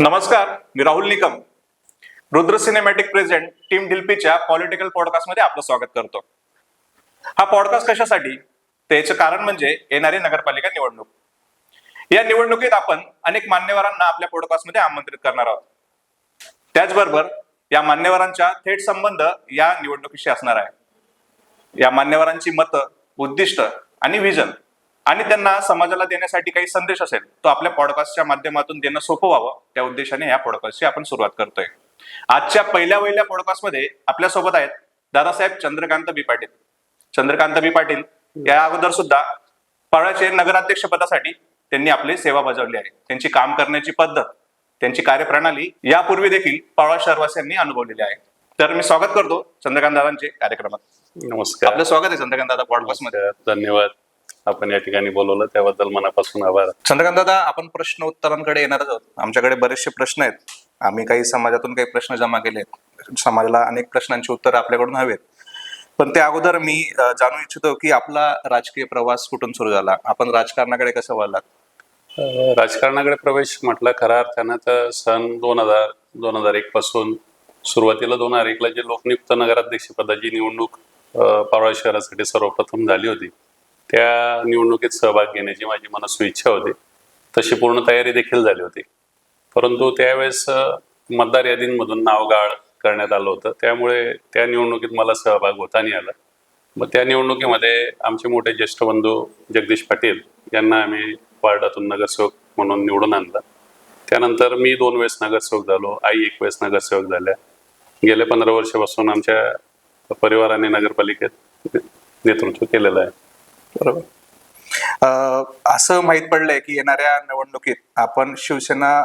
नमस्कार मी Rahul Nikam. Rudra cinematic present team डिल्पीच्या political पॉडकास्टमध्ये आपलं स्वागत करतो. हा पॉडकास्ट कशासाठी? त्याचं कारण म्हणजे येणारी नगरपालिका निवडणूक. या निवडणुकीत आपण अनेक मान्यवरांना आपल्या पॉडकास्टमध्ये आमंत्रित करणार आहोत. त्याचबरोबर या मान्यवरांचा थेट संबंध या निवडणुकीशी असणार आहे. या मान्यवरांची मतं उद्दिष्ट आणि विजन आणि त्यांना समाजाला देण्यासाठी काही संदेश असेल तो आपल्या पॉडकास्टच्या माध्यमातून देणं सोपं व्हावं. त्या उद्देशाने या पॉडकास्टची आपण सुरुवात करतोय. आजच्या पहिल्या वहिल्या पॉडकास्टमध्ये आपल्यासोबत आहेत दादासाहेब चंद्रकांत बी पाटील. चंद्रकांत बी पाटील या अगोदर सुद्धा पळाचे नगराध्यक्ष पदासाठी त्यांनी आपली सेवा बजावली आहे. त्यांची काम करण्याची पद्धत त्यांची कार्यप्रणाली यापूर्वी देखील पळा शहरवासियांनी अनुभवलेली आहे. तर मी स्वागत करतो चंद्रकांत दादांचे कार्यक्रमात. नमस्कार. आपलं स्वागत आहे चंद्रकांत दादा पॉडकास्टमध्ये. नमस्कार. धन्यवाद. आपण या ठिकाणी बोलवलं त्याबद्दल मनापासून आभार. चंद्रकांत दादा आपण प्रश्न उत्तरांकडे येणारच आहोत. आमच्याकडे बरेचसे प्रश्न आहेत. आम्ही काही समाजातून काही प्रश्न जमा केले आहेत. समाजाला अनेक प्रश्नांची उत्तरं आपल्याकडून हवेत. पण त्या अगोदर मी जाणू इच्छितो की आपला राजकीय प्रवास कुठून सुरू झाला? आपण राजकारणाकडे कसं वळलात? राजकारणाकडे प्रवेश म्हटला खऱ्या अर्थानं तर सन दोन हजार दोन हजार एक पासून सुरुवातीला दोन हजार एकला जे लोकनियुक्त नगराध्यक्ष पदाची निवडणूक अं, पारोळा शहरासाठी सर्वप्रथम झाली होती. त्या निवडणुकीत सहभाग घेण्याची माझी मनस्वी इच्छा होती. तशी पूर्ण तयारी देखील झाली होती. परंतु त्यावेळेस मतदार यादींमधून नाव गाळ करण्यात आलं होतं. त्यामुळे त्या निवडणुकीत मला सहभाग होता नाही आला. मग त्या निवडणुकीमध्ये आमचे मोठे ज्येष्ठ बंधू जगदीश पाटील यांना आम्ही वार्डातून नगरसेवक म्हणून निवडून आणला. त्यानंतर मी दोन वेळेस नगरसेवक झालो आई एक वेळेस नगरसेवक झाल्या. गेल्या पंधरा वर्षापासून आमच्या परिवाराने नगरपालिकेत नेतृत्व केलेलं आहे. बरोबर. असं माहीत पडलंय की येणाऱ्या निवडणुकीत आपण शिवसेना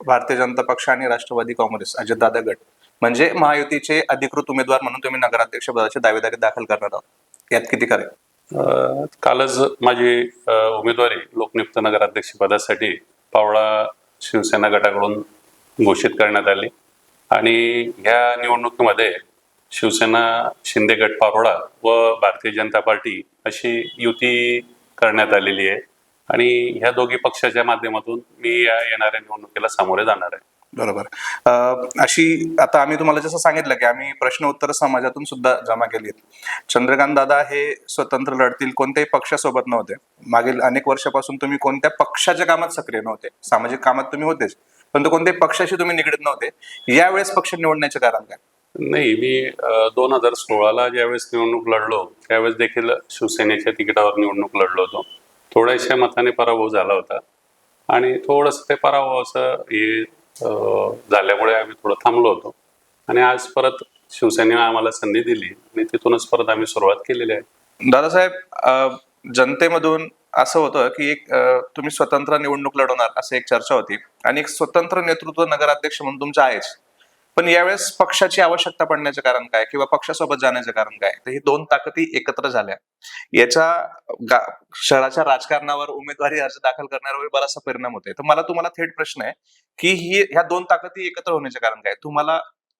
भारतीय जनता पक्ष आणि राष्ट्रवादी काँग्रेस अजितदादा गट म्हणजे महायुतीचे अधिकृत उमेदवार म्हणून तुम्ही नगराध्यक्ष पदाची दावेदारी दाखल करणार आहात. यात किती करेल कालच माझी उमेदवारी लोकनियुक्त नगराध्यक्ष पदासाठी पावळा शिवसेना गटाकडून घोषित करण्यात आली. आणि ह्या निवडणुकीमध्ये शिवसेना शिंदे गट पारोळा व भारतीय जनता पार्टी अशी युती करण्यात आलेली आहे. आणि ह्या दोघी पक्षाच्या माध्यमातून मी या येणाऱ्या निवडणुकीला सामोरे जाणार आहे. बरोबर. अशी आता आम्ही तुम्हाला जसं सांगितलं की आम्ही प्रश्न उत्तर समाजातून सुद्धा जमा केली आहेत चंद्रकांत दादा हे स्वतंत्र लढतील कोणत्याही पक्षासोबत नव्हते. मागील अनेक वर्षापासून तुम्ही कोणत्या पक्षाच्या कामात सक्रिय नव्हते. सामाजिक कामात तुम्ही होतेच परंतु कोणत्याही पक्षाशी तुम्ही निगडीत नव्हते. यावेळेस पक्ष निवडण्याचे कारण काय? नाही मी दोन हजार सोळाला ज्यावेळेस निवडणूक लढलो त्यावेळेस देखील शिवसेनेच्या तिकिटावर निवडणूक लढलो होतो. थोड्याशा मताने पराभव झाला होता. आणि थोडंसं ते पराभव असं हे झाल्यामुळे आम्ही थोडं थांबलो होतो. आणि आज परत शिवसेनेने आम्हाला संधी दिली आणि तिथूनच परत आम्ही सुरुवात केलेली आहे. दादासाहेब जनतेमधून असं होतं की एक तुम्ही स्वतंत्र निवडणूक लढवणार असं एक चर्चा होती. आणि एक स्वतंत्र नेतृत्व नगराध्यक्ष म्हणून तुमचं आहेच. पण यावेळेस पक्षाची आवश्यकता पडण्याचं कारण काय? किंवा पक्षासोबत जाण्याचं कारण काय? तर ही दोन ताकदी एकत्र झाल्या. याचा शहराच्या राजकारणावर उमेदवारी अर्ज दाखल करण्यावर बराचसा परिणाम होतोय. तर मला तुम्हाला थेट प्रश्न आहे की ही ह्या दोन ताकदी एकत्र होण्याचे कारण काय? तुम्हाला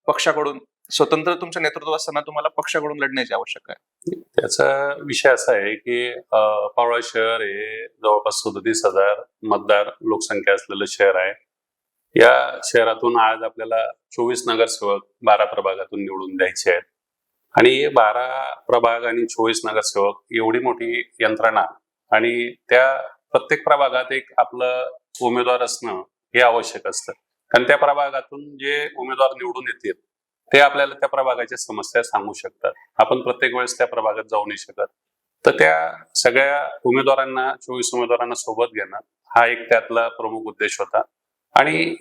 पक्षाकडून स्वतंत्र तुमचं नेतृत्व असताना तुम्हाला पक्षाकडून लढण्याची आवश्यकता आहे. त्याचा विषय असा आहे की पावळा शहर हे जवळपास सदतीस हजार मतदार लोकसंख्या असलेलं शहर आहे. या शहरातून आज आपल्याला चोवीस नगरसेवक बारा प्रभागातून निवडून द्यायचे आहेत. आणि हे बारा प्रभाग आणि चोवीस नगरसेवक एवढी मोठी यंत्रणा आणि त्या प्रत्येक प्रभागात एक आपलं उमेदवार असणं हे आवश्यक असतं. कारण त्या प्रभागातून जे उमेदवार निवडून येतील ते आपल्याला त्या प्रभागाच्या समस्या सांगू शकतात. आपण प्रत्येक वेळेस त्या प्रभागात जाऊ नाही शकत. तर त्या सगळ्या उमेदवारांना चोवीस उमेदवारांना सोबत घेणं हा एक त्यातला प्रमुख उद्देश होता. आणि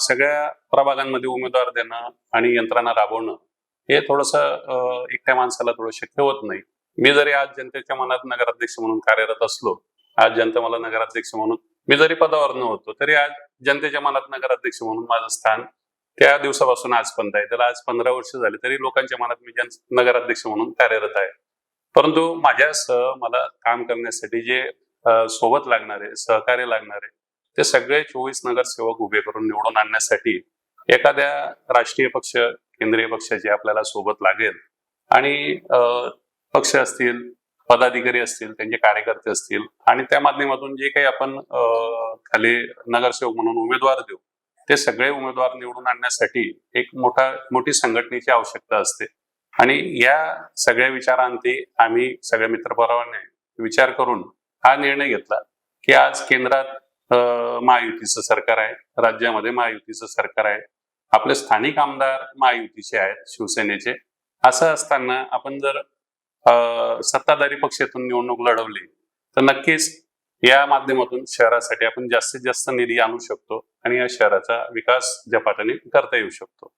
सगळ्या प्रभागांमध्ये उमेदवार देणं आणि यंत्रणा राबवणं हे थोडस एकट्या माणसाला थोडं शक्य होत नाही. मी जरी आज जनतेच्या मनात नगराध्यक्ष म्हणून कार्यरत असलो आज जनता मला नगराध्यक्ष म्हणून मी जरी पदावर नव्हतो तरी आज जनतेच्या मनात नगराध्यक्ष म्हणून माझं स्थान त्या दिवसापासून आजपर्यंत आहे. त्याला आज पंधरा वर्ष झाले तरी लोकांच्या मनात मी जन नगराध्यक्ष म्हणून कार्यरत आहे. परंतु माझ्यासह मला काम करण्यासाठी जे सोबत लागणारे सहकार्य लागणारे ते सगळे चोवीस नगरसेवक उभे करून निवडून आणण्यासाठी एखाद्या राष्ट्रीय पक्ष केंद्रीय पक्षाची आपल्याला सोबत लागेल आणि पक्ष असतील पदाधिकारी असतील त्यांचे कार्यकर्ते असतील आणि त्या माध्यमातून जे काही आपण खाली नगरसेवक म्हणून उमेदवार देऊ ते सगळे उमेदवार निवडून आणण्यासाठी एक मोठा मोठी संघटनेची आवश्यकता असते. आणि या सगळ्या विचारांती आम्ही सगळ्या मित्रपरावाने विचार करून हा निर्णय घेतला की आज केंद्रात महायुतीचं सरकार आहे. राज्यामध्ये महायुतीचं सरकार आहे. आपले स्थानिक आमदार महायुतीचे आहेत शिवसेनेचे. असं असताना आपण जर सत्ताधारी पक्षातून निवडणूक लढवली तर नक्कीच या माध्यमातून शहरासाठी आपण जास्तीत जास्त निधी आणू शकतो आणि या शहराचा विकास झपाट्याने करता येऊ शकतो.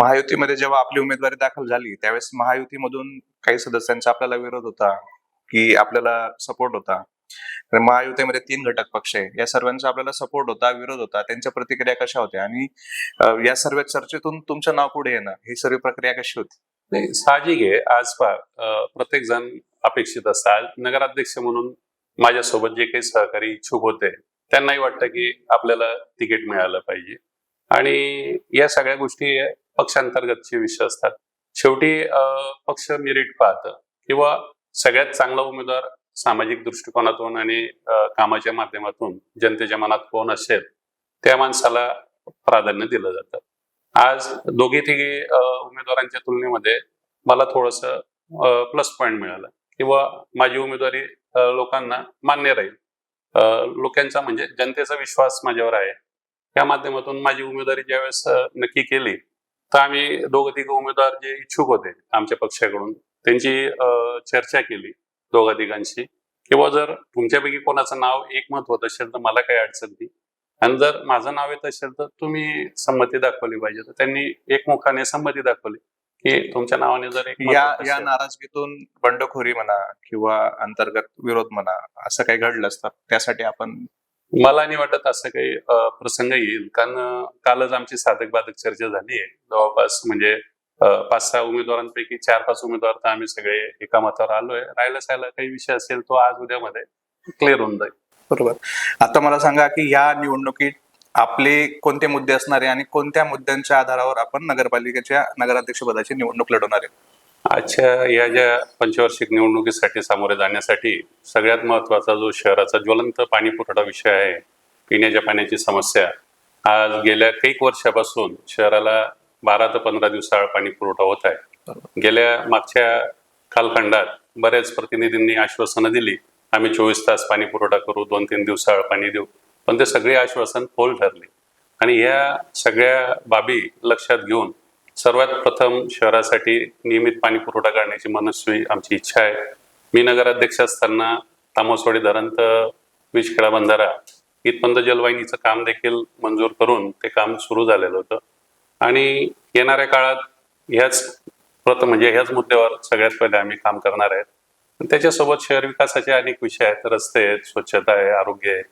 महायुतीमध्ये जेव्हा आपली उमेदवारी दाखल झाली त्यावेळेस महायुतीमधून काही सदस्यांचा आपल्याला विरोध होता की आपल्याला सपोर्ट होता. महायुतीमध्ये तीन घटक पक्ष आहे. या सर्वांचा आपल्याला सपोर्ट होता विरोध होता. त्यांच्या प्रतिक्रिया कशा होत्या? आणि या सर्व चर्चेतून तुमचं नाव पुढे येणं ही सर्व प्रक्रिया कशी होती? नाही साहजिक आहे. आज पहा प्रत्येक जण अपेक्षित असतात नगराध्यक्ष म्हणून माझ्यासोबत जे काही सहकारी इच्छुक होते त्यांनाही वाटतं की आपल्याला तिकीट मिळालं पाहिजे. आणि या सगळ्या गोष्टी पक्षांतर्गतचे विषय असतात. शेवटी पक्ष मेरिट पाहतं. किंवा सगळ्यात चांगला उमेदवार सामाजिक दृष्टिकोनातून आणि कामाच्या माध्यमातून जनतेच्या मनात कोण असेल त्या माणसाला प्राधान्य दिलं जातं. आज दोघे तिघे उमेदवारांच्या तुलनेमध्ये मला थोडस प्लस पॉईंट मिळालं किंवा माझी उमेदवारी लोकांना मान्य राहील. लोकांचा म्हणजे जनतेचा विश्वास माझ्यावर आहे. त्या माध्यमातून माझी उमेदवारी ज्यावेळेस नक्की केली तर आम्ही दोघं तिघं उमेदवार जे इच्छुक होते आमच्या पक्षाकडून त्यांची चर्चा केली. दोघा तिघांशी किंवा जर तुमच्यापैकी कोणाचं नाव एकमत होत असेल तर मला काही अडचण नाही. आणि जर माझं नाव येत असेल तर तुम्ही संमती दाखवली पाहिजे. तर त्यांनी एकमुखाने संमती दाखवली की तुमच्या नावाने जर या या नाराजगीतून बंडखोरी म्हणा किंवा अंतर्गत विरोध म्हणा असं काही घडलं असतं? त्यासाठी आपण मला नाही वाटत असं काही प्रसंग येईल. कारण कालच आमची साधक बाधक चर्चा झाली आहे. जवळपास म्हणजे पाच सहा उमेदवारांपैकी चार पाच उमेदवार तर आम्ही सगळे एका मतावर आलोय. राहिला सायला काही विषय असेल तो आज उद्यामध्ये क्लिअर होऊन जाईल. बरोबर. आता मला सांगा की या निवडणुकीत आपले कोणते मुद्दे असणार आणि कोणत्या मुद्द्यांच्या आधारावर आपण नगरपालिकेच्या नगराध्यक्षपदाची निवडणूक लढवणार आहे? आजच्या या ज्या पंचवार्षिक निवडणुकीसाठी सामोरे जाण्यासाठी सगळ्यात महत्त्वाचा जो शहराचा ज्वलंत पाणी पुरवठा विषय आहे पिण्याच्या पाण्याची समस्या आज गेल्या काही वर्षापासून शहराला बारा ते पंधरा दिवसाआड पाणी पुरवठा होत आहे. गेल्या मागच्या कालखंडात बऱ्याच प्रतिनिधींनी आश्वासनं दिली आम्ही चोवीस तास पाणी पुरवठा करू दोन तीन दिवसाआड पाणी देऊ. पण ते सगळे आश्वासन फोल ठरले. आणि ह्या सगळ्या बाबी लक्षात घेऊन सर्वात प्रथम शहरासाठी नियमित पाणी पुरवठा करण्याची मनस्वी आमची इच्छा आहे. मी नगराध्यक्ष असताना तामसवाडी धरण तर विषखेडा बंधारा इथपर्यंत जलवाहिनीचं काम देखील मंजूर करून ते काम सुरू झालेलं होतं. आणि येणाऱ्या काळात ह्याच प्रथम म्हणजे ह्याच मुद्द्यावर सगळ्यात पहिले आम्ही काम करणार आहेत. त्याच्यासोबत शहर विकासाचे अनेक विषय आहेत. रस्ते आहेत स्वच्छता आहे आरोग्य आहे.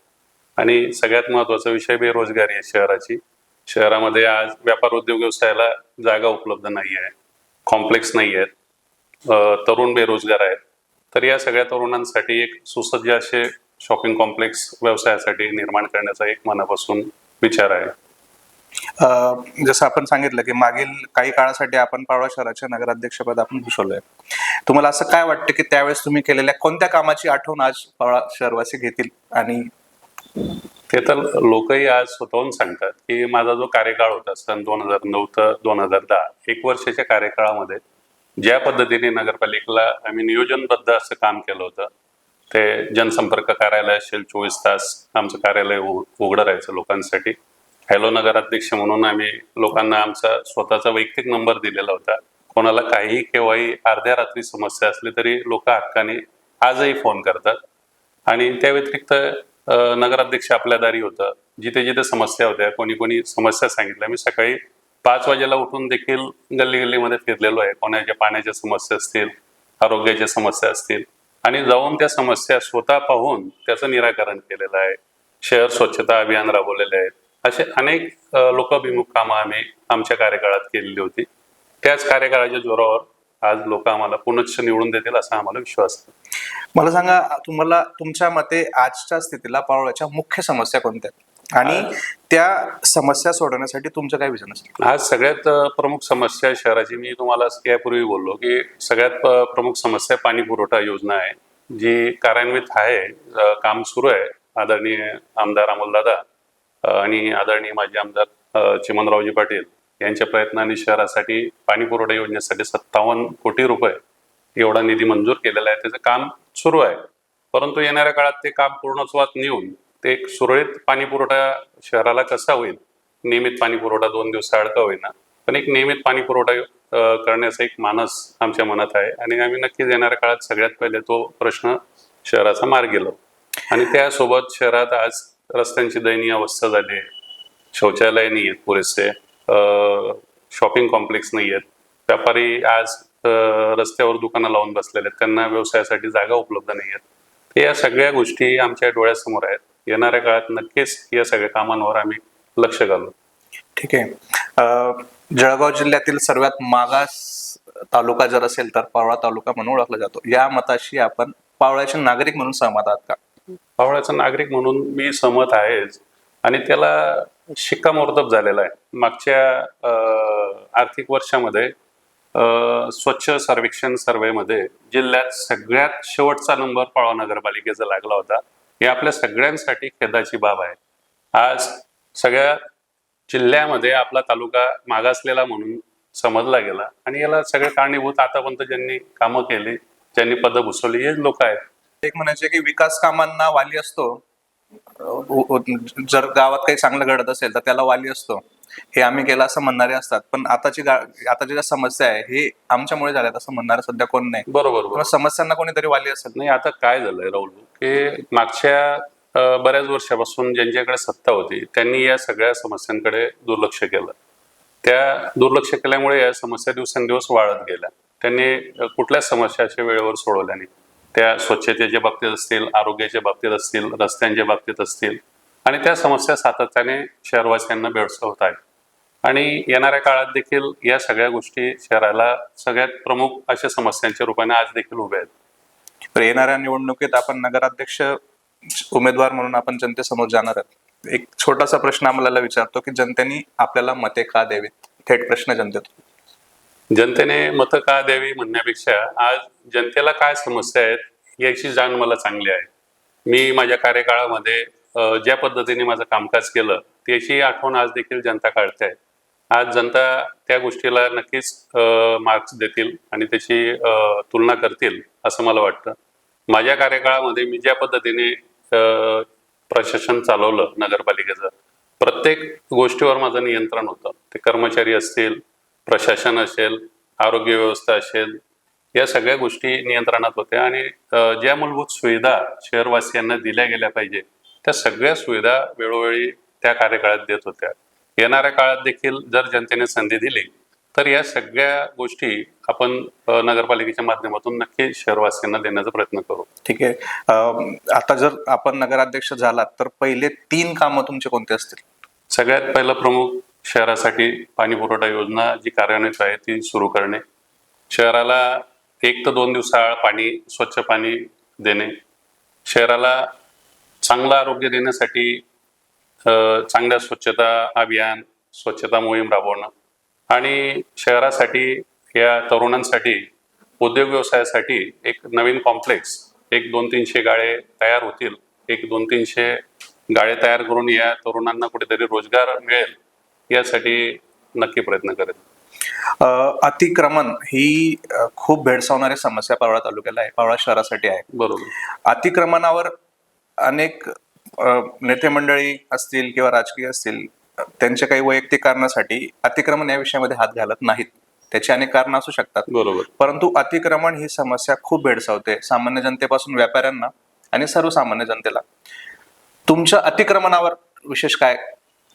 आणि सगळ्यात महत्त्वाचा विषय बेरोजगारी आहे शहराची. शहरामध्ये आज व्यापार उद्योग व्यवसायाला जागा उपलब्ध नाही आहे. कॉम्प्लेक्स नाही आहेत. तरुण बेरोजगार आहेत. तर या सगळ्या तरुणांसाठी एक सुसज्ज असे शॉपिंग कॉम्प्लेक्स व्यवसायासाठी निर्माण करण्याचा एक मनापासून विचार आहे. जसं आपण सांगितलं की मागील काही काळासाठी आपण पावळा शहराच्या नगराध्यक्षपद आपण भूषवलंय. तुम्हाला असं काय वाटतं की त्यावेळेस तुम्ही केलेल्या कोणत्या कामाची आठवण आज पावळा शहरवासी घेतील आणि ते तर लोकही आज स्वतःहून सांगतात की माझा जो कार्यकाळ होता सन दोन हजार नऊ ते दोन हजार दहा एक वर्षाच्या कार्यकाळामध्ये ज्या पद्धतीने नगरपालिकेला आम्ही नियोजनबद्ध असं काम केलं होतं ते जनसंपर्क कार्यालय असेल चोवीस तास आमचं कार्यालय उघडं राहायचं लोकांसाठी. हॅलो नगराध्यक्ष म्हणून आम्ही लोकांना आमचा स्वतःचा वैयक्तिक नंबर दिलेला होता. कोणाला काहीही केव्हाही अर्ध्या रात्री समस्या असली तरी लोक हक्काने आजही फोन करतात. आणि त्या व्यतिरिक्त नगराध्यक्ष आपल्या दारी होतं. जिथे जिथे समस्या होत्या कोणी कोणी समस्या सांगितल्या. मी सकाळी पाच वाजेला उठून देखील गल्ली गल्लीमध्ये फिरलेलो आहे. कोणाच्या पाण्याच्या समस्या असतील आरोग्याच्या समस्या असतील. आणि जाऊन त्या समस्या स्वतः पाहून त्याचं निराकरण केलेलं आहे. शहर स्वच्छता अभियान राबवलेले आहेत असे अनेक लोकाभिमुख कामं आम्ही आमच्या कार्यकाळात केलेली होती. त्याच कार्यकाळाच्या जोरावर आज लोक आम्हाला पुनश्च निवडून देतील असा आम्हाला विश्वास मला सांगा तुम्हाला तुमच्या मते आजच्या स्थितीला पावळ्याच्या मुख्य समस्या कोणत्या? आणि त्या समस्या सोडवण्यासाठी तुमचं काय विजन असेल? आज सगळ्यात प्रमुख समस्या शहराची मी तुम्हाला यापूर्वी बोललो की सगळ्यात प्रमुख समस्या पाणी पुरवठा योजना आहे जी कार्यान्वित आहे काम सुरू आहे. आदरणीय आमदार अमोलदादा आणि आदरणीय माजी आमदार चिमनरावजी पाटील यांच्या प्रयत्नाने शहरासाठी पाणी पुरवठा योजनेसाठी सत्तावन्न कोटी रुपये एवढा निधी मंजूर केलेला आहे. त्याचं काम सुरू आहे. परंतु येणाऱ्या काळात ते काम पूर्णत्वात नेऊन ते एक सुरळीत पाणी पुरवठा शहराला कसा होईल? नियमित पाणी पुरवठा दोन दिवस का होईना. पण एक नियमित पाणी पुरवठा करण्याचा एक मानस आमच्या मनात आहे. आणि आम्ही नक्कीच येणाऱ्या काळात सगळ्यात पहिले तो प्रश्न शहराचा मार्ग गेलो आणि त्यासोबत शहरात आज रस्त्यांची दयनीय अवस्था झाली आहे. शौचालय नाही आहेत पुरेसे. शॉपिंग कॉम्प्लेक्स नाही आहेत. व्यापारी आज रस्त्यावर दुकानं लावून बसलेले आहेत. त्यांना व्यवसायासाठी जागा उपलब्ध नाही आहेत. तर या सगळ्या गोष्टी आमच्या डोळ्यासमोर आहेत. येणाऱ्या काळात नक्कीच या सगळ्या कामांवर आम्ही लक्ष घालू. ठीक आहे. जळगाव जिल्ह्यातील सर्वात मागास तालुका जर असेल तर पावळा तालुका म्हणून ओळखला जातो. या मताशी आपण पावळ्याचे नागरिक म्हणून सहमत आहात का? पावळ्याचा नागरिक म्हणून मी सहमत आहेच. आणि त्याला शिक्कामोर्तब झालेला आहे. मागच्या आर्थिक वर्षामध्ये स्वच्छ सर्वेक्षण सर्वेमध्ये जिल्ह्यात सगळ्यात शेवटचा नंबर पाळवा नगरपालिकेचा लागला होता. हे आपल्या सगळ्यांसाठी खेदाची बाब आहे. आज सगळ्या जिल्ह्यामध्ये आपला तालुका मागासलेला म्हणून समजला गेला. आणि याला सगळे कारणीभूत आतापर्यंत ज्यांनी कामं केली ज्यांनी पदं भुसवली हे लोक आहेत. एक म्हणायचे की विकास कामांना वाली असतो. जर गावात काही चांगलं घडत असेल तर त्याला वाली असतो. हे आम्ही केलं असं म्हणणारे असतात. पण आताची आताची ज्या समस्या आहे हे आमच्यामुळे झाल्यात असं म्हणणारं सध्या कोण नाही. बरोबर समस्यांना कोणीतरी वाली असेल. नाही आता काय झालंय राहुल? की मागच्या बऱ्याच वर्षापासून ज्यांच्याकडे सत्ता होती त्यांनी या सगळ्या समस्यांकडे दुर्लक्ष केलं. त्या दुर्लक्ष केल्यामुळे या समस्या दिवसेंदिवस वाढत गेल्या. त्यांनी कुठल्याच समस्या अशा वेळेवर सोडवल्या नाही त्या स्वच्छतेच्या बाबतीत असतील आरोग्याच्या बाबतीत असतील रस्त्यांच्या बाबतीत असतील. आणि त्या समस्या सातत्याने शहरवासियांना होत आहेत. आणि येणाऱ्या काळात देखील या सगळ्या गोष्टी शहराला सगळ्यात प्रमुख अशा समस्यांच्या रूपाने आज देखील उभ्या आहेत. तर येणाऱ्या निवडणुकीत आपण नगराध्यक्ष उमेदवार म्हणून आपण जनतेसमोर जाणार आहोत. एक छोटासा प्रश्न आम्हाला विचारतो की जनतेने आपल्याला मते का द्यावीत? थेट प्रश्न जनतेतून. जनतेने मतं का द्यावी म्हणण्यापेक्षा आज जनतेला काय समस्या आहेत याची जाण मला चांगली आहे. मी माझ्या कार्यकाळामध्ये ज्या पद्धतीने माझं कामकाज केलं त्याची आठवण आज देखील जनता काढते आहे. आज जनता त्या गोष्टीला नक्कीच मार्क्स देतील आणि त्याची तुलना करतील असं मला वाटतं. माझ्या कार्यकाळामध्ये मी ज्या पद्धतीने प्रशासन चालवलं नगरपालिकेचं प्रत्येक गोष्टीवर माझं नियंत्रण होतं. ते कर्मचारी असतील प्रशासन असेल आरोग्य व्यवस्था असेल या सगळ्या गोष्टी नियंत्रणात होत्या. आणि ज्या मूलभूत सुविधा शहरवासियांना दिल्या गेल्या पाहिजे त्या सगळ्या सुविधा वेळोवेळी त्या कार्यकाळात देत होत्या. येणाऱ्या काळात देखील जर जनतेने संधी दिली तर या सगळ्या गोष्टी आपण नगरपालिकेच्या माध्यमातून नक्की शहरवासियांना देण्याचा प्रयत्न करू. ठीक आहे. आता जर आपण नगराध्यक्ष झालात तर पहिले तीन कामं तुमचे कोणते असतील? सगळ्यात पहिलं प्रमुख शहरासाठी पाणी पुरवठा योजना जी कार्यान्वित आहे ती सुरू करणे. शहराला एक ते दोन दिवसाआड पाणी स्वच्छ पाणी देणे. शहराला चांगलं आरोग्य देण्यासाठी चांगल्या स्वच्छता अभियान स्वच्छता मोहीम राबवणं. आणि शहरासाठी या तरुणांसाठी उद्योग व्यवसायासाठी एक नवीन कॉम्प्लेक्स एक दोन तीनशे गाळे तयार होतील. एक दोन तीनशे गाळे तयार करून या तरुणांना कुठेतरी रोजगार मिळेल. यासाठी नक्की प्रयत्न करेल अतिक्रमण ही खूप भेडसावणारी समस्या पावळा तालुक्याला आहे पावळा शहरासाठी आहे. बरोबर. अतिक्रमणावर अनेक नेते मंडळी असतील किंवा राजकीय असतील अं, त्यांचे काही वैयक्तिक कारणासाठी अतिक्रमण या विषयामध्ये हात घालत नाहीत. त्याची अनेक कारणं असू शकतात. बरोबर. परंतु अतिक्रमण ही समस्या खूप भेडसावते सामान्य जनतेपासून व्यापाऱ्यांना आणि सर्वसामान्य जनतेला. तुमच्या अतिक्रमणावर विशेष काय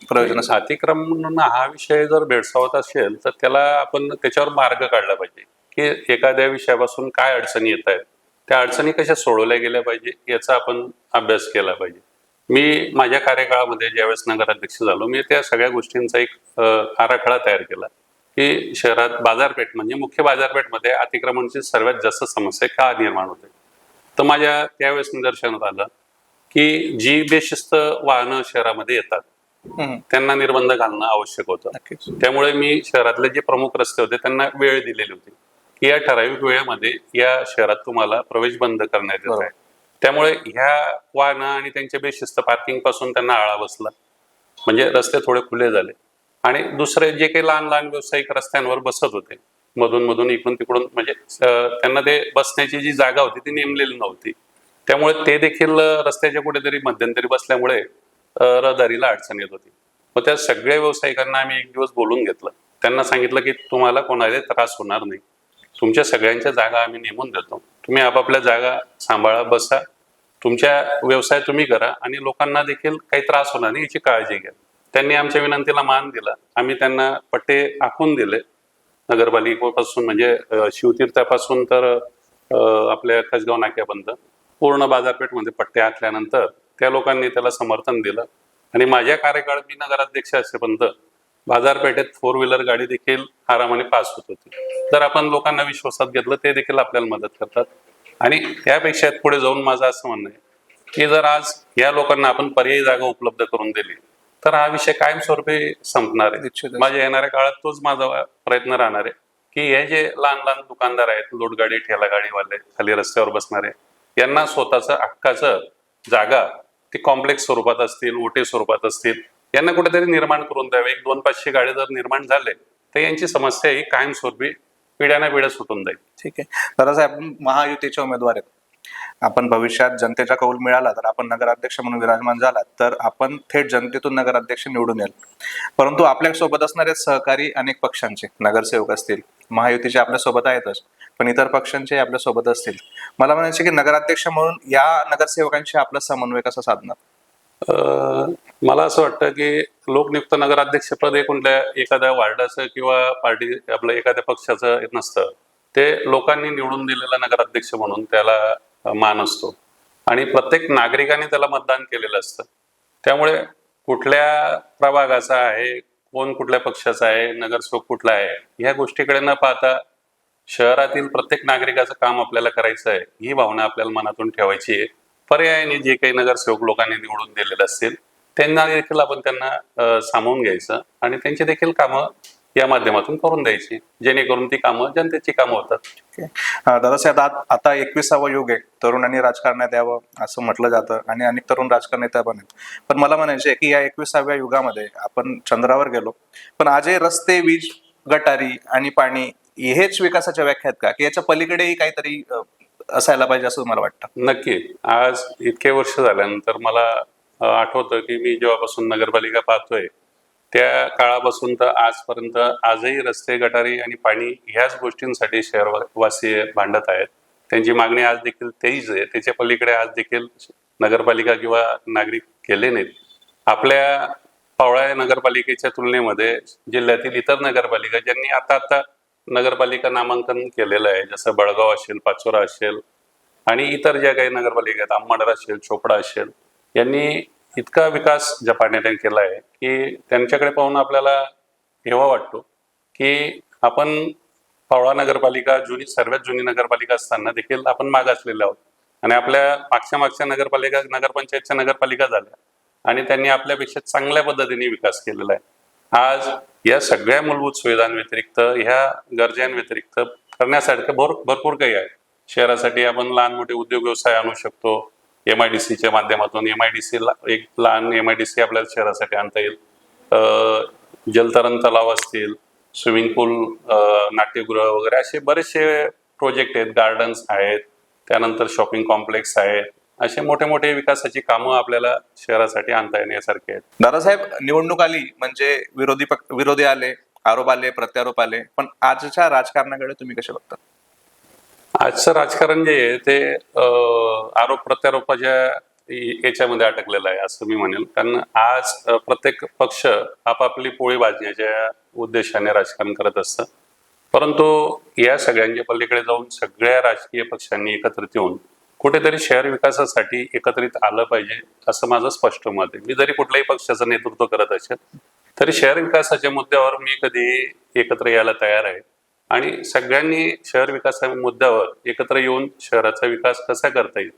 प्रयोजन अतिक्रमण हा विषय जर भेडसावत असेल तर त्याला आपण त्याच्यावर मार्ग काढला पाहिजे. की एखाद्या विषयापासून काय अडचणी येत आहेत त्या अडचणी कशा सोडवल्या गेल्या पाहिजे याचा आपण अभ्यास केला पाहिजे. मी माझ्या कार्यकाळामध्ये ज्यावेळेस नगराध्यक्ष झालो मी त्या सगळ्या गोष्टींचा एक आराखडा तयार केला. की शहरात बाजारपेठ म्हणजे मुख्य बाजारपेठमध्ये अतिक्रमणाची सर्वात जास्त समस्या का निर्माण होते? तर माझ्या त्यावेळेस निदर्शनात आलं की जी बेशिस्त वाहनं शहरामध्ये येतात त्यांना निर्बंध घालणं आवश्यक होतं. त्यामुळे मी शहरातले जे प्रमुख रस्ते होते त्यांना वेळ दिलेली होती. की या ठराविक वेळेमध्ये या शहरात तुम्हाला प्रवेश बंद करण्यात येत. आहे. त्यामुळे ह्या वाहनं आणि त्यांच्या बेशिस्त पार्किंगपासून त्यांना आळा बसला. म्हणजे रस्ते थोडे खुले झाले. आणि दुसरे जे काही लहान लहान व्यावसायिक रस्त्यांवर बसत होते मधून मधून इकडून तिकडून म्हणजे त्यांना ते बसण्याची जी जागा होती ती नेमलेली नव्हती. त्यामुळे ते देखील रस्त्याच्या कुठेतरी मध्यंतरी बसल्यामुळे रहदारीला अडचण येत होती. मग त्या सगळ्या व्यावसायिकांना आम्ही एक दिवस बोलून घेतलं. त्यांना सांगितलं की तुम्हाला कोणाला त्रास होणार नाही. तुमच्या सगळ्यांच्या जागा आम्ही नेमून देतो. तुम्ही आपापल्या जागा सांभाळा बसा. तुमच्या व्यवसाय तुम्ही करा आणि लोकांना देखील काही त्रास होणार नाही याची काळजी घ्या. त्यांनी आमच्या विनंतीला मान दिला. आम्ही त्यांना पट्टे आखून दिले. नगरपालिकेपासून म्हणजे शिवतीर्थापासून तर आपल्या खसगाव नाक्यापर्यंत. पूर्ण बाजारपेठमध्ये पट्टे आखल्यानंतर त्या लोकांनी त्याला समर्थन दिलं. आणि माझ्या कार्यकाळात मी नगराध्यक्ष असेपर्यंत बाजारपेठेत फोर व्हीलर गाडी देखील आरामाने पास होत होती. जर आपण लोकांना विश्वासात घेतलं ते देखील आपल्याला मदत करतात. आणि त्यापेक्षा पुढे जाऊन माझं असं म्हणणं आहे की जर आज या लोकांना आपण पर्यायी जागा उपलब्ध करून दिली तर हा विषय कायमस्वरूपी संपणार आहे. माझ्या येणाऱ्या काळात तोच माझा प्रयत्न राहणार आहे की हे जे लहान लहान दुकानदार आहेत लोटगाडी ठेला गाडीवाले खाली रस्त्यावर बसणारे यांना स्वतःचं हक्काचं जागा ती कॉम्प्लेक्स स्वरूपात असतील ओटे स्वरूपात असतील यांना कुठेतरी निर्माण करून द्यावे. एक दोन पाचशे गाडी जर निर्माण झाले तर यांची समस्या ही कायमस्वरूपी पिढ्याना पिढ्या सुटून जाईल. ठीक आहे. दादासाहेब महायुतीचे उमेदवार आहेत. आपण भविष्यात जनतेचा कौल मिळाला तर आपण नगराध्यक्ष म्हणून विराजमान झाला तर आपण थेट जनतेतून नगराध्यक्ष निवडून येईल परंतु आपल्यासोबत असणारे सहकारी अनेक पक्षांचे नगरसेवक असतील महायुतीचे आपल्यासोबत आहेतच. पण इतर पक्षांचे आपल्यासोबत असतील. मला म्हणायचे की नगराध्यक्ष म्हणून या नगरसेवकांशी आपला समन्वय कसा साधणार? मला असं वाटतं की लोकनियुक्त नगराध्यक्षपद हे कुठल्या एखाद्या वार्डाचं किंवा पार्टी आपलं एखाद्या पक्षाचं नसतं. ते लोकांनी निवडून दिलेला नगराध्यक्ष म्हणून त्याला मान असतो. आणि प्रत्येक नागरिकाने त्याला मतदान केलेलं असतं. त्यामुळे कुठल्या प्रभागाचा आहे कोण कुठल्या पक्षाचा आहे नगरसेवक कुठला आहे ह्या गोष्टीकडे न पाहता शहरातील प्रत्येक नागरिकाचं काम आपल्याला करायचं आहे ही भावना आपल्याला मनातून ठेवायची आहे. पर्यायाने जे काही नगरसेवक लोकांनी निवडून दिलेले असतील त्यांना देखील आपण त्यांना सामावून घ्यायचं आणि त्यांची देखील कामं या माध्यमातून करून द्यायची जेणेकरून ती कामं जनतेची कामं होतात. दादासाहेब आता एकविसावा युग आहे. तरुणांनी राजकारणात यावं असं म्हटलं जातं आणि अनेक तरुण राजकारनेता पण. आहेत पण मला म्हणायचे की या एकविसाव्या युगामध्ये आपण चंद्रावर गेलो पण आजही रस्ते वीज गटारी आणि पाणी हेच विकासाच्या व्याख्या आहेत का? की याच्या पलीकडेही काहीतरी असायला पाहिजे असं मला वाटतं? नक्की. आज इतके वर्ष झाल्यानंतर मला आठवतं की मी जेव्हापासून नगरपालिका पाहतोय त्या काळापासून तर आजपर्यंत आजही रस्ते गटारी आणि पाणी ह्याच गोष्टींसाठी शहरवासी भांडत आहेत. त्यांची मागणी आज देखील तेच आहे. त्याच्या पलीकडे आज देखील नगरपालिका किंवा नागरिक केले नाहीत. आपल्या पावळ्या नगरपालिकेच्या तुलनेमध्ये जिल्ह्यातील इतर नगरपालिका ज्यांनी आता आता नगरपालिका नामांकन केलेलं आहे. जसं बळगाव असेल पाचोरा असेल आणि इतर ज्या काही नगरपालिका आहेत अंबाडर असेल चोपडा असेल यांनी इतका विकास जपान्याने केला आहे की त्यांच्याकडे पाहून आपल्याला हेवा वाटतो की आपण पावळा नगरपालिका जुनी सर्वात जुनी नगरपालिका असताना देखील आपण मागासलेले आहोत. आणि आपल्या मागच्या मागच्या नगरपालिका नगरपंचायतच्या नगरपालिका झाल्या आणि त्यांनी आपल्यापेक्षा चांगल्या पद्धतीने विकास केलेला आहे. आज या सगळ्या मूलभूत सुविधांव्यतिरिक्त ह्या गरजांव्यतिरिक्त करण्यासारखं भर भरपूर काही आहे. शहरासाठी आपण लहान मोठे उद्योग व्यवसाय आणू शकतो. एम आय डी सीच्या माध्यमातून एम आय डी सी एक लहान एम आय डी सी आपल्याला शहरासाठी आणता येईल. जलतरण तलाव असतील स्विमिंग पूल नाट्यगृह वगैरे असे बरेचसे प्रोजेक्ट आहेत गार्डन्स आहेत त्यानंतर शॉपिंग कॉम्प्लेक्स आहेत असे मोठे मोठे विकासाची कामं आपल्याला शहरासाठी आणता येण्यासारखे आहेत. दादासाहेब निवडणूक आली म्हणजे विरोधी पक्ष विरोधी आले आरोप आले प्रत्यारोप आले पण आजच्या राजकारणाकडे तुम्ही कसे बघता? आजचं राजकारण जे आहे ते आरोप प्रत्यारोपाच्या याच्यामध्ये अटकलेलं आहे असं मी म्हणेल. कारण आज प्रत्येक पक्ष आपापली पोळी भाजण्याच्या उद्देशाने राजकारण करत असतं. परंतु या सगळ्यांच्या पलीकडे जाऊन सगळ्या राजकीय पक्षांनी एकत्रित येऊन कुठेतरी शहर विकासासाठी एकत्रित आलं पाहिजे असं माझं स्पष्ट मत आहे. मी जरी कुठल्याही पक्षाचं नेतृत्व करत असेल तरी शहर विकासाच्या मुद्द्यावर मी कधी एकत्र यायला तयार आहे. आणि सगळ्यांनी शहर विकासा मुद्द्यावर एकत्र येऊन शहराचा विकास कसा करता येईल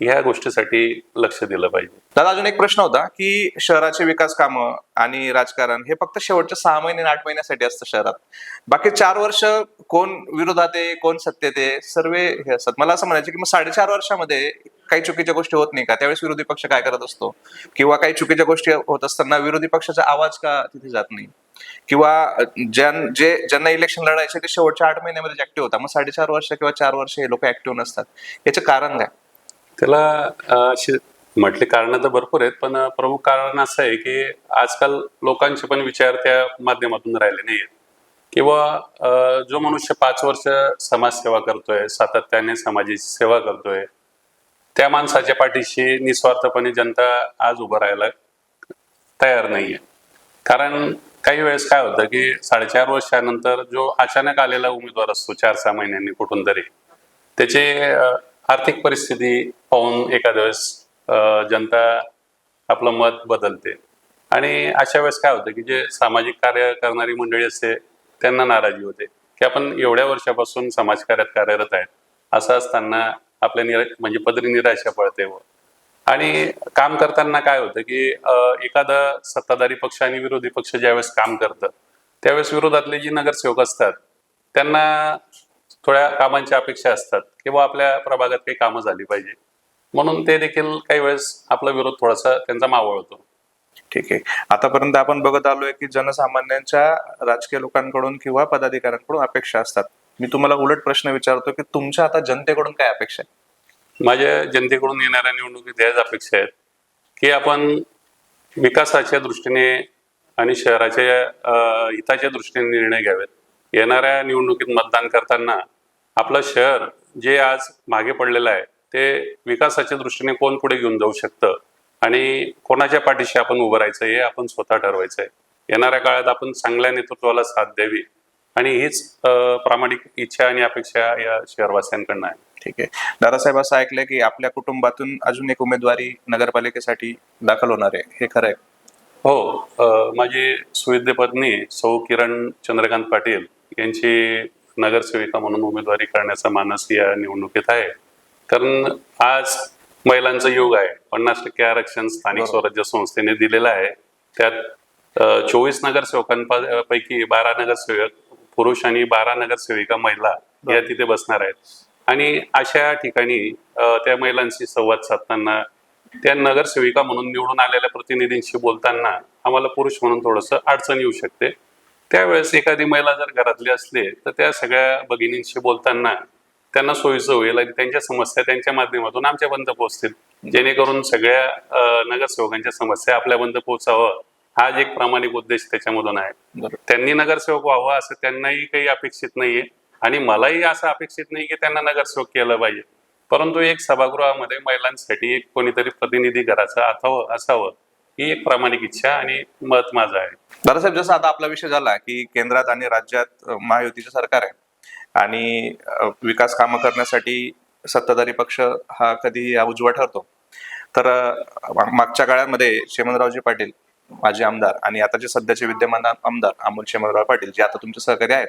ह्या गोष्टीसाठी लक्ष दिलं पाहिजे. दादा अजून एक प्रश्न होता की शहराचे विकास कामं आणि राजकारण हे फक्त शेवटच्या सहा महिने आणि आठ महिन्यासाठी असतं शहरात. बाकी चार वर्ष कोण विरोधात आहे कोण सत्तेत आहे सर्व हे असतात. मला असं म्हणायचं की मग साडेचार वर्षामध्ये काही चुकीच्या गोष्टी होत नाही का? त्यावेळेस विरोधी पक्ष काय करत असतो? किंवा काही चुकीच्या गोष्टी होत असताना विरोधी पक्षाचा आवाज का तिथे जात नाही? किंवा ज्यां जे ज्यांना इलेक्शन लढायचे ते शेवटच्या आठ महिन्यामध्ये ऍक्टिव्ह होता मग साडेचार वर्ष किंवा चार वर्ष हे लोक ऍक्टिव्ह नसतात. याचं कारण काय? त्याला अं, अशी म्हटली तर भरपूर आहेत पण प्रमुख कारण असं आहे की आजकाल लोकांचे पण विचार त्या माध्यमातून राहिले नाही आहेत किंवा जो मनुष्य पाच वर्ष समाजसेवा करतोय सातत्याने समाजाची सेवा करतोय त्या माणसाच्या पाठीशी निस्वार्थपणे जनता आज उभं राहायला तयार नाहीये. कारण काही वेळेस काय होतं की साडेचार वर्षानंतर जो अचानक आलेला उमेदवार असतो चार सहा महिन्यांनी कुठून तरी त्याचे आर्थिक परिस्थिती पाहून एखाद्या वेळेस जनता आपलं मत बदलते. आणि अशा वेळेस काय होतं की जे सामाजिक कार्य करणारी मंडळी असते त्यांना नाराजी होते. की आपण एवढ्या वर्षापासून समाजकार्यात कार्यरत आहेत. असं असताना आपल्या निरा म्हणजे पदरी निराशा पडते व. आणि काम करताना काय होतं की एखादा सत्ताधारी पक्ष आणि विरोधी पक्ष ज्यावेळेस काम करतं त्यावेळेस विरोधातले जे नगरसेवक असतात त्यांना थोड्या कामांच्या अपेक्षा असतात किंवा आपल्या प्रभागात काही कामं झाली पाहिजे. म्हणून ते देखील काही वेळेस आपला विरोध थोडासा त्यांचा मावळ होतो. ठीक आहे. आतापर्यंत आपण बघत आलोय की जनसामान्यांच्या राजकीय लोकांकडून किंवा पदाधिकाऱ्यांकडून अपेक्षा असतात. मी तुम्हाला उलट प्रश्न विचारतो की तुमच्या आता जनतेकडून काय अपेक्षा आहे माझ्या जनतेकडून येणाऱ्या निवडणुकीत याच अपेक्षा आहेत की आपण विकासाच्या दृष्टीने आणि शहराच्या हिताच्या दृष्टीने निर्णय घ्यावेत. येणाऱ्या निवडणुकीत मतदान करताना आपलं शहर जे आज मागे पडलेलं आहे ते विकासाच्या दृष्टीने कोण पुढे घेऊन जाऊ शकतं? आणि कोणाच्या पाठीशी आपण उभं राहायचं हे आपण स्वतः ठरवायचं आहे येणाऱ्या काळात आपण चांगल्या नेतृत्वाला साथ द्यावी. आणि हीच प्रामाणिक इच्छा आणि अपेक्षा या शहरवासियांकडनं आहे. ठीक आहे. दादासाहेब असं ऐकलंय की आपल्या कुटुंबातून अजून एक उमेदवारी नगरपालिकेसाठी दाखल होणार आहे. हे खरं आहे. हो माझी सुविद्य पत्नी सौ किरण चंद्रकांत पाटील यांची नगरसेविका म्हणून उमेदवारी करण्याचा मानस या निवडणुकीत आहे. कारण आज महिलांचं युग आहे. पन्नास टक्के आरक्षण स्थानिक. स्वराज्य संस्थेने दिलेलं आहे. त्यात चोवीस नगरसेवकांपैकी बारा नगरसेवक पुरुष आणि बारा नगरसेविका महिला या तिथे बसणार आहेत. आणि अशा ठिकाणी त्या महिलांशी संवाद साधताना त्या नगरसेविका म्हणून निवडून आलेल्या प्रतिनिधींशी बोलताना आम्हाला पुरुष म्हणून थोडस अडचण येऊ शकते. त्यावेळेस एखादी महिला जर घरातली असली तर त्या सगळ्या भगिनींशी बोलताना त्यांना सोयीचं होईल आणि त्यांच्या समस्या त्यांच्या माध्यमातून आमच्यापर्यंत पोहोचतील. जेणेकरून सगळ्या नगरसेवकांच्या समस्या आपल्यापर्यंत पोहोचावं हा एक प्रामाणिक उद्देश त्याच्यामधून आहे. त्यांनी नगरसेवक व्हावं असं त्यांनाही काही अपेक्षित नाहीये आणि मलाही असं अपेक्षित नाही की त्यांना नगरसेवक केलं पाहिजे. परंतु एक सभागृहामध्ये महिलांसाठी एक कोणीतरी प्रतिनिधी घराचं असावं असावं ही एक प्रामाणिक इच्छा आणि मत माझं आहे. दादासाहेब जसं आता आपला विषय झाला की केंद्रात आणि राज्यात महायुतीचं सरकार आहे आणि विकास कामं करण्यासाठी सत्ताधारी पक्ष हा कधीही उजवा ठरतो. तर मागच्या काळामध्ये शेमनरावजी पाटील माजी आमदार आणि आता जे सध्याचे विद्यमान आमदार अमोल शेमनराव पाटील जे आता तुमचे सहकारी आहेत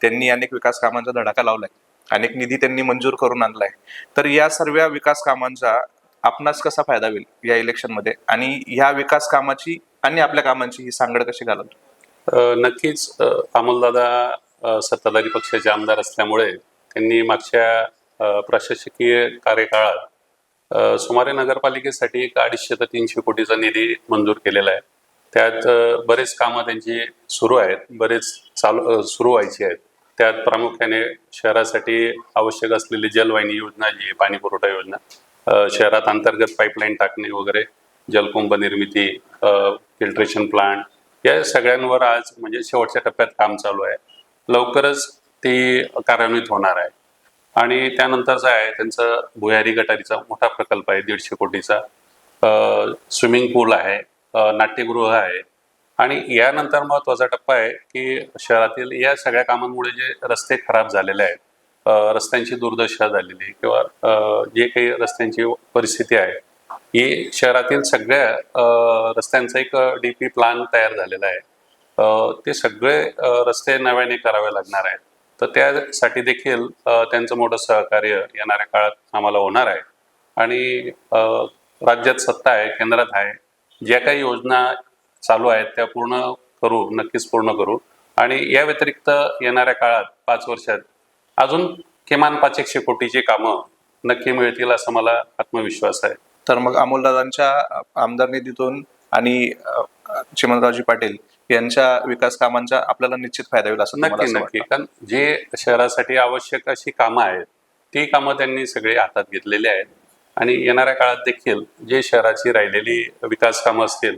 त्यांनी अनेक विकास कामांचा धडाका लावलाय. अनेक निधी त्यांनी मंजूर करून आणलाय. तर या सर्व विकास कामांचा आपणास कसा फायदा होईल या इलेक्शनमध्ये आणि ह्या विकास कामाची आणि आपल्या कामांची ही सांगड कशी घालाल नक्कीच अमोलदादा सत्ताधारी पक्षाचे आमदार असल्यामुळे त्यांनी मागच्या प्रशासकीय कार्यकाळात सुमारे नगरपालिकेसाठी एक अडीचशे ते तीनशे कोटीचा निधी मंजूर केलेला आहे. त्यात बरेच कामं त्यांची सुरू आहेत बरेच चालू सुरू व्हायची आहेत. त्यात प्रामुख्याने शहरासाठी आवश्यक असलेली जलवाहिनी योजना जी पाणी पुरवठा योजना शहरात अंतर्गत पाईपलाईन टाकणे वगैरे जलकुंभ निर्मिती फिल्ट्रेशन प्लांट या सगळ्यांवर आज म्हणजे शेवटच्या टप्प्यात काम चालू आहे. लवकरच ती कार्यान्वित होणार आहे. आणि त्यानंतरचा आहे त्यांचं भुयारी गटारीचा मोठा प्रकल्प आहे दीडशे कोटीचा. स्विमिंग पूल आहे नाट्यगृह आहे. आणि यानंतर महत्त्वाचा टप्पा आहे की शहरातील या सगळ्या कामांमुळे जे रस्ते खराब झालेले आहेत रस्त्यांची दुर्दशा झालेली आहे किंवा जे काही रस्त्यांची परिस्थिती आहे ही शहरातील सगळ्या रस्त्यांचा एक डीपी प्लान तयार झालेला आहे. ते सगळे रस्ते नव्याने करावे लागणार आहेत. तर त्यासाठी देखील त्यांचं मोठं सहकार्य येणाऱ्या काळात आम्हाला होणार आहे. आणि राज्यात सत्ता आहे केंद्रात आहे ज्या काही योजना चालू आहेत त्या पूर्ण करू नक्कीच पूर्ण करू. आणि या व्यतिरिक्त येणाऱ्या काळात पाच वर्षात अजून किमान पाच एकशे कोटीची कामं नक्की मिळतील असा मला आत्मविश्वास आहे. तर मग अमोलदादांच्या आमदार निधीतून आणि अ, चिमणरावजी पाटील यांच्या विकास कामांचा आपल्याला निश्चित फायदा होईल असं नक्की नक्की? कारण जे शहरासाठी आवश्यक अशी कामं आहेत ती कामं त्यांनी सगळी हातात घेतलेली आहेत. आणि येणाऱ्या काळात देखील जे शहराची राहिलेली विकास कामं असतील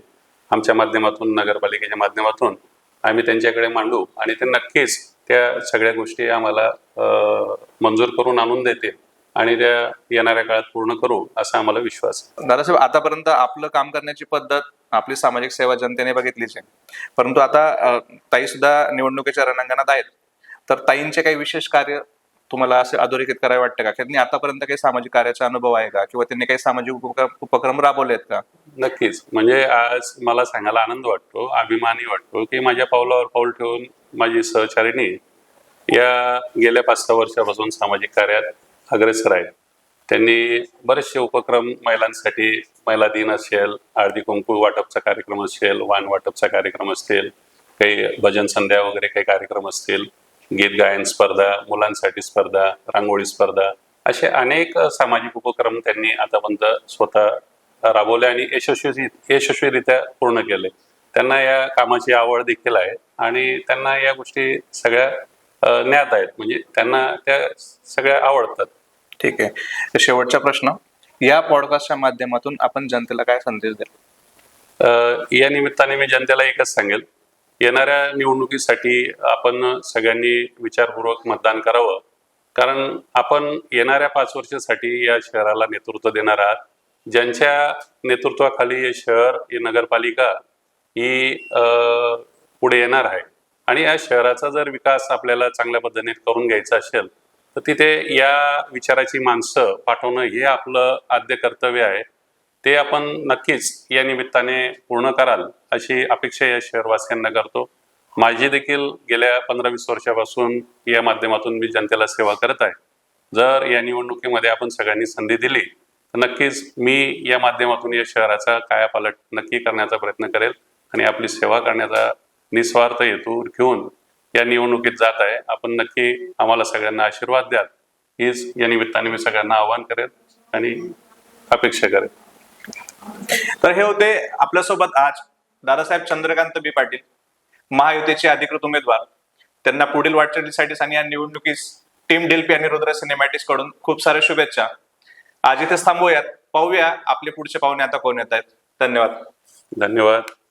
आमच्या माध्यमातून नगरपालिकेच्या माध्यमातून आम्ही त्यांच्याकडे मांडू आणि ते नक्कीच त्या सगळ्या गोष्टी आम्हाला मंजूर करून आणून देतील आणि त्या येणाऱ्या काळात पूर्ण करू असा आम्हाला विश्वास. दादासाहेब आतापर्यंत आपलं काम करण्याची पद्धत आपली सामाजिक सेवा जनतेने बघितलीच आहे. परंतु आता ताई सुद्धा निवडणुकीच्या रणांगणात आहेत. तर ताईंचे काही विशेष कार्य तुम्हाला असे अधोरेखित करावे वाटतं का? त्यांनी आतापर्यंत काही सामाजिक कार्याचा अनुभव आहे का? किंवा त्यांनी काही सामाजिक उपक्रम उपक्रम राबवले आहेत का? नक्कीच. म्हणजे आज मला सांगायला आनंद वाटतो अभिमानी वाटतो की माझ्या पावलावर पाऊल ठेवून माझी सहचारिणी या गेल्या पाच सहा वर्षापासून सामाजिक कार्यात अग्रेसर आहेत. त्यांनी बरेचसे उपक्रम महिलांसाठी महिला दिन असेल हळदी कुंकू वाटपचा कार्यक्रम असेल वाण वाटपचा कार्यक्रम असतील काही भजन संध्या वगैरे काही कार्यक्रम असतील गीत गायन स्पर्धा मुलांसाठी स्पर्धा रांगोळी स्पर्धा असे अनेक सामाजिक उपक्रम त्यांनी आतापर्यंत स्वतः राबवले आणि यशस्वी यशस्वीरित्या पूर्ण केले. त्यांना या कामाची आवड देखील आहे आणि त्यांना या गोष्टी सगळ्या ज्ञात आहेत. म्हणजे त्यांना त्या सगळ्या आवडतात. ठीक आहे. शेवटचा प्रश्न या पॉडकास्टच्या माध्यमातून आपण जनतेला काय संदेश द्याल अ, या निमित्ताने मी जनतेला एकच सांगेल. येणाऱ्या निवडणुकीसाठी आपण सगळ्यांनी विचारपूर्वक मतदान करावं. कारण आपण येणाऱ्या पाच वर्षासाठी या शहराला नेतृत्व देणार आहात. ज्यांच्या नेतृत्वाखाली हे शहर ही नगरपालिका ही पुढे येणार आहे. आणि या शहराचा जर विकास आपल्याला चांगल्या पद्धतीने करून घ्यायचा असेल तर तिथे या विचाराची माणसं पाठवणं हे आपलं आद्य कर्तव्य आहे. ते आपण नक्कीच या निमित्ताने पूर्ण कराल अशी अपेक्षा या शहरवासियांना करतो. माझी देखील गेल्या पंधरा वीस वर्षापासून या माध्यमातून मी जनतेला सेवा करत आहे. जर या निवडणुकीमध्ये आपण सगळ्यांनी संधी दिली तर नक्कीच मी या माध्यमातून या शहराचा कायापालट नक्की करण्याचा प्रयत्न करेल. आणि आपली सेवा करण्याचा निस्वार्थ हेतू घेऊन या निवडणुकीत जात आहे. आपण नक्की आम्हाला सगळ्यांना आशीर्वाद द्याल. हीच या निमित्ताने मी सगळ्यांना आवाहन करेल आणि अपेक्षा करेल तर हे होते आपल्यासोबत आज दादासाहेब चंद्रकांत बी पाटील महायुतीचे अधिकृत उमेदवार. त्यांना पुढील वाटचालीसाठी आणि या निवडणुकीस टीम डिल्पी आणि रुद्र सिनेमॅटिक्सकडून खूप साऱ्या शुभेच्छा. आज इथेच थांबूयात. पाहूया आपले पुढचे पाहुणे आता कोण येत आहेत. धन्यवाद. धन्यवाद.